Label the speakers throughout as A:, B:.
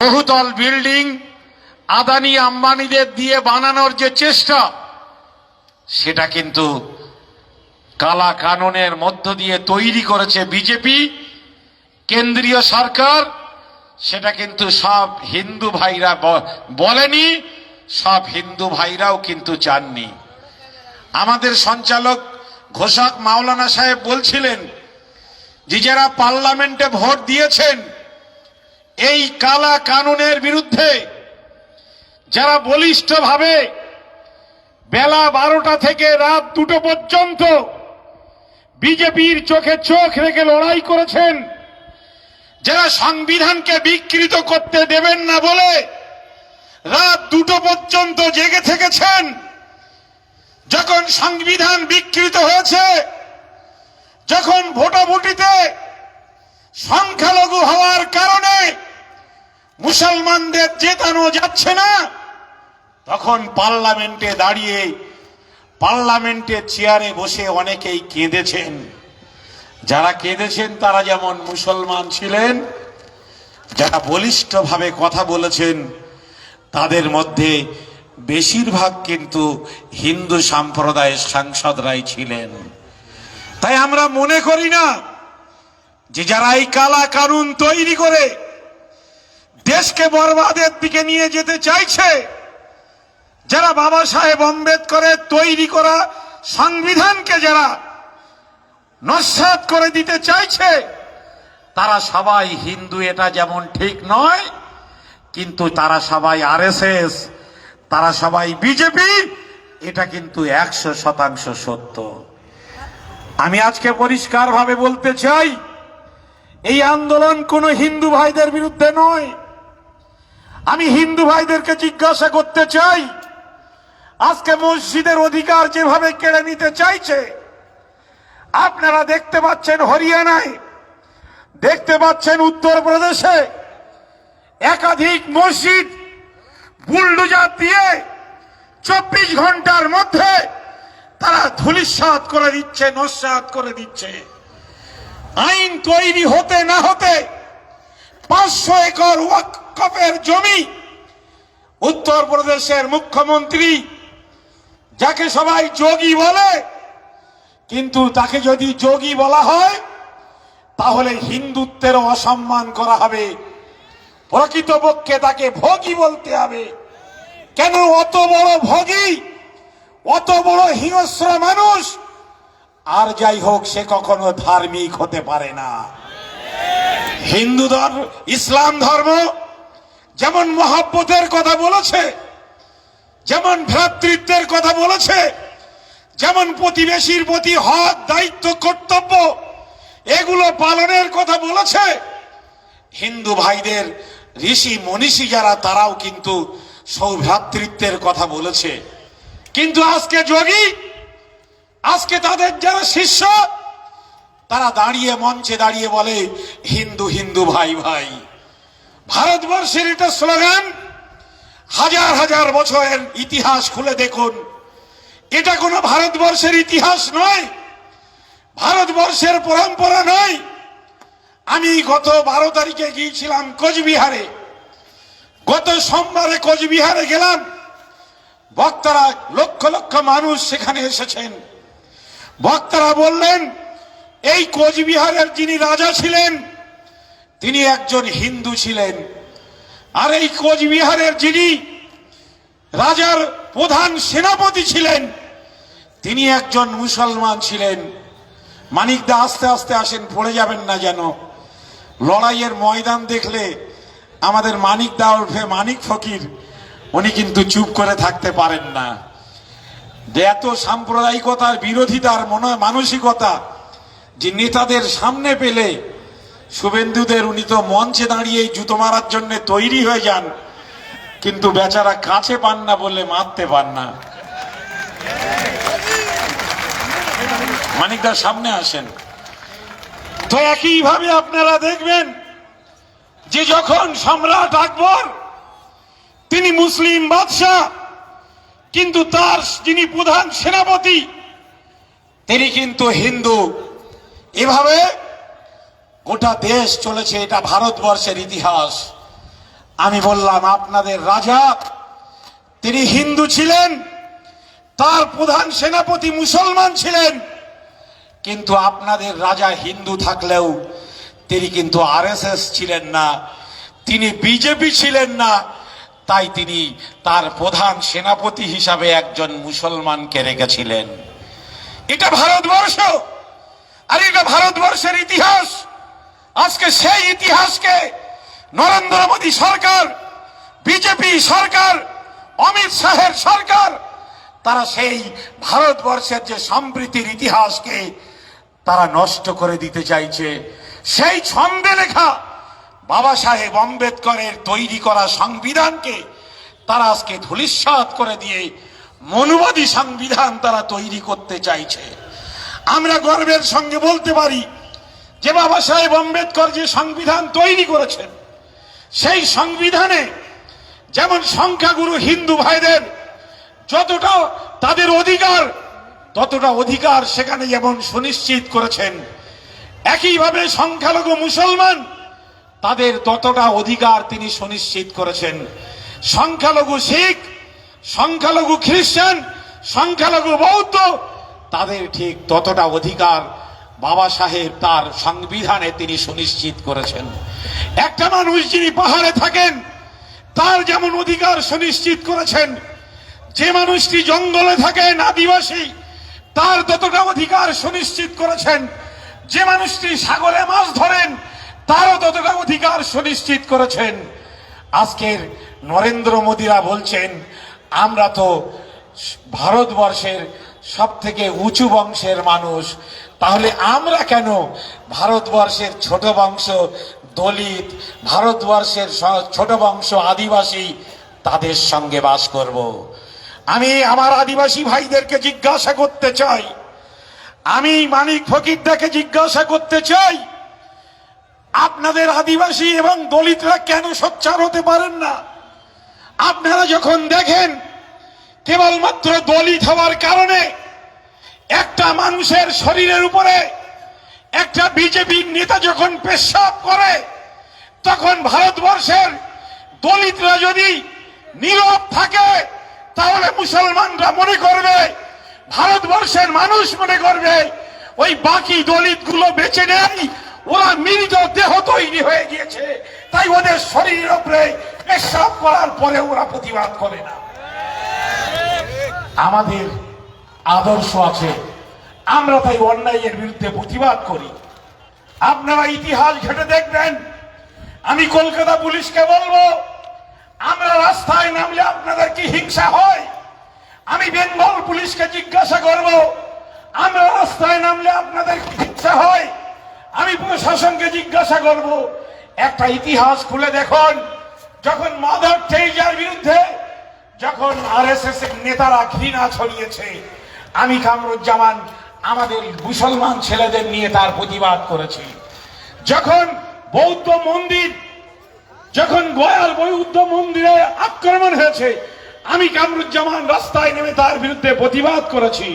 A: বহুতল বিল্ডিং আদানি আম্বানিদের দিয়ে বানানোর যে চেষ্টা, সেটা কিন্তু কালা কানুনের মধ্য দিয়ে তৈরি করেছে বিজেপি, কেন্দ্রীয় সরকার, সেটা কিন্তু সব হিন্দু ভাইরা বলেনি, সব হিন্দু ভাইরাও কিন্তু চাননি। আমাদের সঞ্চালক ঘোষক মাওলানা সাহেব বলছিলেন, যে যারা পার্লামেন্টে ভোট দিয়েছেন এই কালা কানুনের বিরুদ্ধে যারা বলিষ্ঠভাবে বেলা বারোটা থেকে রাত দুটো পর্যন্ত বিজেপির চোখে চোখ রেখে লড়াই করেছেন, যারা সংবিধানকে বিকৃত করতে দেবেন না বলে রাত দুটো পর্যন্ত জেগে থেকেছেন, যখন সংবিধান বিকৃত হয়েছে, যখন ভোটাভুটিতে সংখ্যালঘু হওয়ার কারণে মুসলমানদের জেতানো যাচ্ছে না। তখন পার্লামেন্টে দাঁড়িয়ে, পার্লামেন্টের চেয়ারে বসে অনেকেই কেঁদেছেন। যারা কেঁদেছেন, তারা যেমন মুসলমান ছিলেন, যারা বলিষ্ঠভাবে কথা বলেছেন, তাদের মধ্যে বেশিরভাগ কিন্তু হিন্দু সম্প্রদায়ের সাংসদরাই ছিলেন। তাই আমরা মনে করি না যে যারা এই কালা কানুন তৈরি করে দেশকে বরবাদের দিকে নিয়ে যেতে চাইছে, যারা বাবা সাহেব আম্বেদকরের তৈরি করা সংবিধানকে যারা নস্বাত করে দিতে চাইছে, তারা সবাই হিন্দু, এটা যেমন ঠিক নয়, কিন্তু তারা সবাই আরএসএস, তারা সবাই বিজেপি, এটা কিন্তু একশো শতাংশ সত্য। আমি আজকে পরিষ্কারভাবে বলতে চাই, এই আন্দোলন কোনো হিন্দু ভাইদের বিরুদ্ধে নয়। আমি হিন্দু ভাইদেরকে জিজ্ঞাসা করতে চাই, আজকে মসজিদের অধিকার যেভাবে কেড়ে নিতে চাইছে, আপনারা দেখতে পাচ্ছেন হরিয়ানায়, দেখতে পাচ্ছেন উত্তরপ্রদেশে একাধিক মসজিদ বুলডোজার দিয়ে চব্বিশ ঘণ্টার মধ্যে তারা ধুলিস্বাদ করে দিচ্ছে নস্বাত করে দিচ্ছে। আইন তৈরি হতে না হতে পাঁচশো একর ওয়াকফের জমি। উত্তরপ্রদেশের মুখ্যমন্ত্রী, যাকে সবাই যোগী বলে, কিন্তু তাকে যদি যোগী বলা হয়, তাহলে হিন্দুত্বের অসম্মান করা হবে। প্রকৃতপক্ষে তাকে ভোগী বলতে হবে। কেন অত বড় ভোগী? অত বড় হিংস্র মানুষ? আর যাই হোক, সে কখনো ধার্মিক হতে পারে না। হিন্দু ধর্ম ইসলাম ধর্ম যেমন মহাব্বতের কথা বলেছে, যেমন ভ্রাতৃত্বের কথা বলেছে, যেমন প্রতিবেশীর প্রতি হক, দায়িত্ব, কর্তব্য, এগুলো পালনের কথা বলেছে। হিন্দু ভাইদের ঋষি, মনীষী যারা, তারাও কিন্তু সৌভ্রাতৃত্বের কথা বলেছে। কিন্তু আজকে যোগী, আজকে তাদের যারা শিষ্য, তারা দাঁড়িয়ে মঞ্চে দাঁড়িয়ে বলে, হিন্দু হিন্দু ভাই ভাই। ভারতবর্ষের এটা স্লোগান, হাজার হাজার বছরের ইতিহাস খুলে দেখুন। এটা কোনো ভারতবর্ষের ইতিহাস নয়, ভারতবর্ষের পরম্পরা নয়। আমি গত বারো তারিখে গিয়েছিলাম কোচবিহারে। গত সোমবারে কোচবিহারে গেলাম। বক্তারা লক্ষ লক্ষ মানুষ সেখানে এসেছেন। বক্তারা বললেন, এই কোচবিহারের যিনি রাজা ছিলেন তিনি একজন হিন্দু ছিলেন। আর এই কোচবিহারের যিনি রাজার প্রধান সেনাপতি ছিলেন, তিনি একজন মুসলমান ছিলেন। মানিকদা আস্তে আস্তে আসেন, পড়ে যাবেন না যেন। লড়াইয়ের ময়দান দেখলে আমাদের মানিকদা ওরফে মানিক ফকির, উনি কিন্তু চুপ করে থাকতে পারেন না। এত সাম্প্রদায়িকতার বিরোধিতার মনে, মানসিকতা যে নেতাদের সামনে পেলে শুভেন্দুদের উনি তো মঞ্চে দাঁড়িয়ে জুতো মারার জন্য তৈরি হয়ে যান। কিন্তু বেচারা কাছে পান না বলে মারতে পান না। মানিকদার সামনে আসেন। তো একইভাবে আপনারা দেখবেন যে যখন সম্রাট আকবর, তিনি মুসলিম বাদশাহ, কিন্তু তার যিনি প্রধান সেনাপতি, তিনি কিন্তু হিন্দু। এভাবে গোটা দেশ চলেছে এটা ভারতবর্ষের ইতিহাস। আমি বললাম, আপনাদের রাজা, তিনি হিন্দু ছিলেন, তার প্রধান সেনাপতি মুসলমান ছিলেন, কিন্তু আপনাদের রাজা হিন্দু থাকলেও তিনি কিন্তু আরএসএস ছিলেন না, তিনি বিজেপি ছিলেন না, তাই তিনি তার প্রধান সেনাপতি হিসাবে একজন মুসলমানকে রেখেছিলেন। এটা ভারতবর্ষ, আর এটা ভারতবর্ষের ইতিহাস। আজকে সেই ইতিহাসকে নরেন্দ্র মোদী সরকার, বিজেপি সরকার, অমিত শাহের সরকার, তারা সেই ভারতবর্ষের যে সম্প্রীতির ইতিহাসকে তারা নষ্ট করে দিতে চাইছে। সেই ছন্দে লেখা বাবা সাহেব আম্বেদকরের তৈরি করা সংবিধানকে তারা আজকে ধূলিসাৎ করে দিয়ে মনুবাদী সংবিধান তারা তৈরি করতে চাইছে। আমরা গর্বের সঙ্গে বলতে পারি যে বাবা সাহেব আম্বেদকর যে সংবিধান তৈরি করেছেন, সেই সংবিধানে যেমন সংখ্যাগুরু হিন্দু ভাইদের যতটা তাদের অধিকার, ততটা অধিকার সেখানে যেমন সুনিশ্চিত করেছেন, একইভাবে সংখ্যালঘু মুসলমান তাদের ততটা অধিকার তিনি সুনিশ্চিত করেছেন। সংখ্যালঘু শিখ, সংখ্যালঘু খ্রিস্টান, সংখ্যালঘু বৌদ্ধ, তাদের ঠিক ততটা অধিকার বাবা সাহেব তার সংবিধানে তিনি সুনিশ্চিত করেছেন। একটা মানুষ যিনি পাহাড়ে থাকেন, তার যেমন অধিকার সুনিশ্চিত করেছেন, যে মানুষটি জঙ্গলে থাকেন, আদিবাসী, তার ততটা অধিকার সুনিশ্চিত করেছেন। যে মানুষটি সাগরে মাছ ধরেন, তারও ততটা অধিকার সুনিশ্চিত করেছেন। আজকের নরেন্দ্র মোদীরা বলছেন, আমরা তো ভারতবর্ষের সব থেকে উঁচু বংশের মানুষ, তাহলে আমরা কেন ভারতবর্ষের ছোট বংশ দলিত, ভারতবর্ষের ছোট বংশ আদিবাসী তাদের সঙ্গে বাস করব? আমি আমার আদিবাসী ভাইদেরকে জিজ্ঞাসা করতে চাই। আমি মানিক ফকিরদাকে জিজ্ঞাসা করতে চাই, আপনাদের আদিবাসী এবং দলিতরা কেন সোচ্চার হতে পারেন না? আপনারা যখন দেখেন কেবলমাত্র দলিত হওয়ার কারণে একটা মানুষের শরীরের উপরে একটা বিজেপির নেতা যখন পেশাব করে, তখন ভারতবর্ষের দলিতরা যদি নীরব থাকে, তাহলে মুসলমানরা মনে করবে, ভারতবর্ষের মানুষ মনে করবে, ওই বাকি দলিতগুলো বেঁচে নেই, ওরা মৃত দেহ তৈরি হয়ে গিয়েছে। তাই ওদের শরীরের উপরে পেশাব করার পরে ওরা প্রতিবাদ করে না। আমাদের আদর্শ আছে। আমরা তাই অন্যায়ের বিরুদ্ধে প্রতিবাদ করি। আপনারা ইতিহাস ঘেটে দেখবেন। আমি কলকাতা পুলিশকে বলব, আমরা রাস্তায় নামলে আপনাদের কি হিংসা হয়? আমি বেঙ্গল পুলিশকে জিজ্ঞাসা করব, আমরা রাস্তায় নামলে আপনাদের কি হিংসা হয়? আমি প্রশাসনকে জিজ্ঞাসা করব, একটা ইতিহাস খুলে দেখুন। যখন মাদার টেরিজার বিরুদ্ধে যখন আরএসএস এর নেতারা ঘৃণা ছড়িয়েছে আমি কামরুজ্জামান আমাদের মুসলমান ছেলেদের নিয়ে তার প্রতিবাদ করেছি। যখন বৌদ্ধ মন্দির, যখন গয়াল বৌদ্ধ মন্দিরে আক্রমণ হয়েছে আমি কামরুজ্জামান রাস্তায় নেমে তার বিরুদ্ধে প্রতিবাদ করেছি।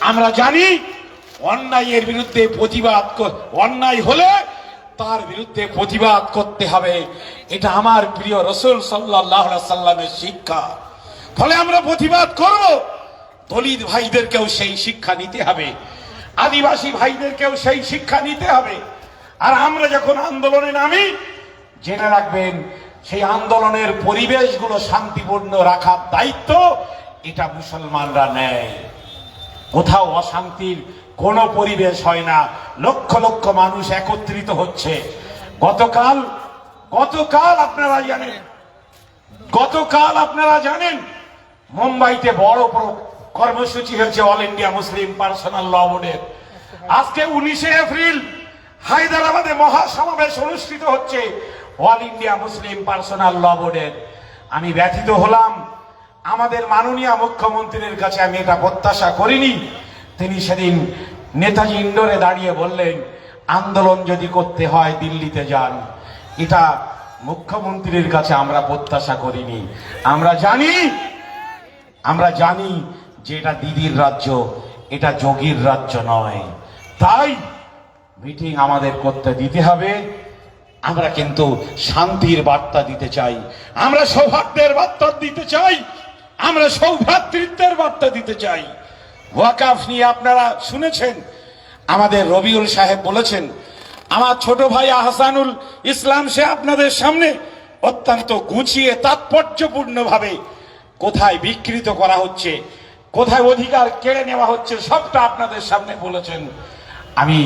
A: আমরা জানি অন্যায়ের বিরুদ্ধে প্রতিবাদ অন্যায় হলে তার বিরুদ্ধে প্রতিবাদ করতে হবে। এটা আমার প্রিয় রসুল সাল্লাহ সাল্লামের শিক্ষা। ফলে আমরা প্রতিবাদ করব। দলিত ভাইদেরকেও সেই শিক্ষা নিতে হবে। আদিবাসী ভাইদেরকেও সেই শিক্ষা নিতে হবে। আর আমরা যখন আন্দোলনে নামি, জেনে রাখবেন, সেই আন্দোলনের পরিবেশগুলো শান্তিপূর্ণ রাখার দায়িত্ব এটা মুসলমানরা নেয়। কোথাও অশান্তির কোনো পরিবেশ হয় না। লক্ষ লক্ষ মানুষ একত্রিত হচ্ছে। গতকাল গতকাল আপনারা জানেন, গতকাল আপনারা জানেন, মুম্বাইতে বড় কর্মসূচি হয়েছে all India Muslim personal law বোর্ডের আজকে উনিশে এপ্রিল হায়দ্রাবাদে মহাসমাবেশ অনুষ্ঠিত হচ্ছে all India Muslim personal law বোর্ডের আমি ব্যথিত হলাম আমাদের মাননীয় মুখ্যমন্ত্রীর কাছে আমি এটা প্রত্যাশা করিনি। তিনি সেদিন নেতাজি ইন্ডোরে দাঁড়িয়ে বললেন, আন্দোলন যদি করতে হয়, দিল্লিতে যান। এটা মুখ্যমন্ত্রীর কাছে আমরা প্রত্যাশা করিনি। আমরা জানি আমরা জানি যে এটা দিদির রাজ্য, এটা যোগীর রাজ্য নয়। তাই মিটিং আমাদের করতে দিতে হবে। আমরা কিন্তু শান্তির বার্তা দিতে চাই। আমরা সৌভাগ্যের বার্তা দিতে চাই। আমরা সৌভ্রাতৃত্বের বার্তা দিতে চাই। ওয়াকাফ নিয়ে আপনারা শুনেছেন, আমাদের রবিউল সাহেব বলেছেন, আমার ছোট ভাই আহসানুল ইসলাম সে আপনাদের সামনে অত্যন্ত গুছিয়ে, তাৎপর্যপূর্ণভাবে কোথায় বিকৃত করা হচ্ছে, কোথায় অধিকার কেড়ে নেওয়া হচ্ছে, সবটা আপনাদের সামনে বলেছেন। আমি